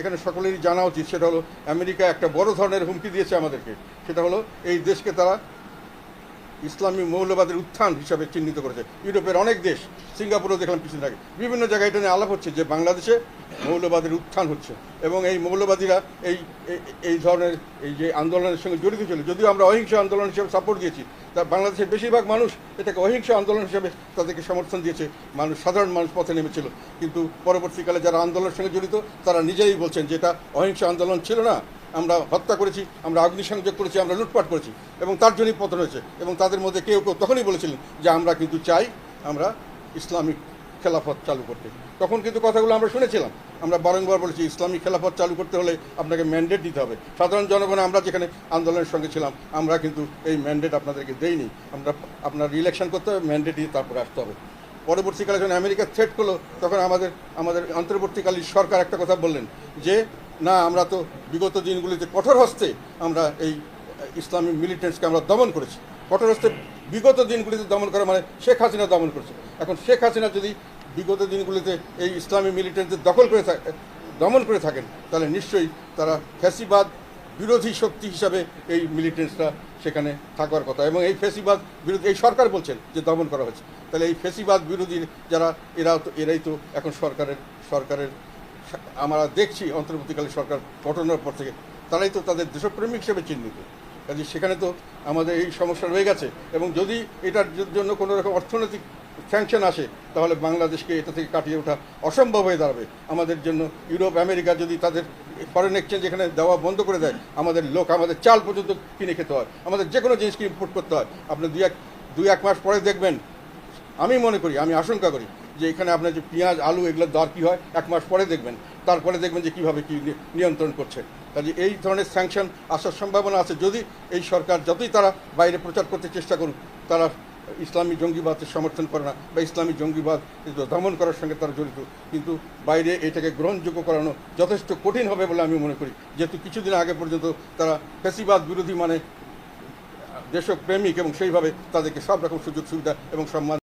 এখানে সকলেরই জানা উচিত, সেটা হলো আমেরিকা একটা বড় ধরনের হুমকি দিয়েছে আমাদেরকে। সেটা হলো এই দেশকে তারা ইসলামী মৌলবাদের উত্থান হিসাবে চিহ্নিত করেছে। ইউরোপের অনেক দেশ, সিঙ্গাপুরও দেখলাম কিছুদিন আগে বিভিন্ন জায়গায় এটা নিয়ে আলাপ হচ্ছে যে বাংলাদেশে মৌলবাদের উত্থান হচ্ছে এবং এই মৌলবাদীরা এই- এই ধরনের এই যে আন্দোলনের সঙ্গে জড়িত ছিল, যদিও আমরা অহিংস আন্দোলন হিসেবে সাপোর্ট দিয়েছি তা বাংলাদেশের বেশিরভাগ মানুষ এটাকে অহিংস আন্দোলন হিসেবে তাদেরকে সমর্থন দিয়েছে। মানুষ, সাধারণ মানুষ পথে নেমেছিল। কিন্তু পরবর্তীকালে যারা আন্দোলনের সঙ্গে জড়িত, তারা নিজেই বলছেন যে এটা অহিংস আন্দোলন ছিল না। আমরা হত্যা করেছি, আমরা অগ্নিসংযোগ করেছি, আমরা লুটপাট করেছি এবং তার জন্যই পতন হয়েছে এবং তাদের মধ্যে কেউ কেউ তখনই বলেছিলেন যে আমরা কিন্তু চাই আমরা ইসলামিক খেলাফত চালু করতে। তখন কিন্তু কথাগুলো আমরা শুনেছিলাম। আমরা বারংবার বলেছি, ইসলামিক খেলাফত চালু করতে হলে আপনাকে ম্যান্ডেট দিতে হবে। সাধারণ জনগণ, আমরা যেখানে আন্দোলনের সঙ্গে ছিলাম, আমরা কিন্তু এই ম্যান্ডেট আপনাদেরকে দেইনি। আমরা, আপনার ইলেকশন করতে হবে ম্যান্ডেট দিয়ে তারপরে আসতে হবে। পরবর্তীকালে যখন আমেরিকা থ্রেট করল, তখন আমাদের আমাদের অন্তর্বর্তীকালীন সরকার একটা কথা বললেন যে না, আমরা তো বিগত দিনগুলিতে কঠোর হস্তে আমরা এই ইসলামী মিলিটেন্টসকে আমরা দমন করেছি। কঠোর হস্তে বিগত দিনগুলিতে দমন করা মানে শেখ হাসিনা দমন করেছে। এখন শেখ হাসিনা যদি বিগত দিনগুলিতে এই ইসলামী মিলিটেন্টদের দখল করে থাকে, দমন করে থাকেন, তাহলে নিশ্চয়ই তারা ফ্যাসিবাদ বিরোধী শক্তি হিসাবে এই মিলিটেন্টসরা সেখানে থাকার কথা এবং এই ফেসিবাদ বিরোধী, এই সরকার বলছেন যে দমন করা হয়েছে। তাহলে এই ফেসিবাদ বিরোধী যারা এরা তো, এরাই তো এখন সরকারের সরকারের আমরা দেখছি অন্তর্বর্তীকালে সরকার গঠনের পর থেকে, তারাই তো তাদের দেশপ্রেমিক হিসেবে চিহ্নিত। কাজে সেখানে তো আমাদের এই সমস্যা রয়ে গেছে এবং যদি এটার জন্য কোনো রকম অর্থনৈতিক স্যাংশন আসে, তাহলে বাংলাদেশকে এটা থেকে কাটিয়ে ওঠা অসম্ভব হয়ে দাঁড়াবে। আমাদের জন্য ইউরোপ, আমেরিকা যদি তাদের ফরেন এক্সচেঞ্জ এখানে দেওয়া বন্ধ করে দেয়, আমাদের লোক, আমাদের চাল পর্যন্ত কিনে খেতে হয়। আমাদের যে কোনো জিনিসকে ইম্পোর্ট করতে হয়। আপনি দুই এক দুই এক মাস পরে দেখবেন, আমি মনে করি, আমি আশঙ্কা করি যে এখানে আপনার যে পেঁয়াজ, আলু, এগুলোর দর কী হয়, এক মাস পরে দেখবেন। তারপরে দেখবেন যে কীভাবে কী নিয়ন্ত্রণ করছে। কাজে এই ধরনের স্যাংশন আসার সম্ভাবনা আছে। যদি এই সরকার যতই তারা বাইরে প্রচার করতে চেষ্টা করুক, তারা ইসলামী জঙ্গিবাদের সমর্থন করে না বা ইসলামী জঙ্গিবাদ দমন করার সঙ্গে তারা জড়িত। কিন্তু বাইরে এটাকে গ্রহণযোগ্য করানো যথেষ্ট কঠিন হবে বলে আমি মনে করি। যেহেতু কিছুদিন আগে পর্যন্ত তারা ফেসিবাদ বিরোধী মানে দেশপ্রেমিক এবং সেইভাবে তাদেরকে সব রকম সুযোগ সুবিধা এবং সম্মান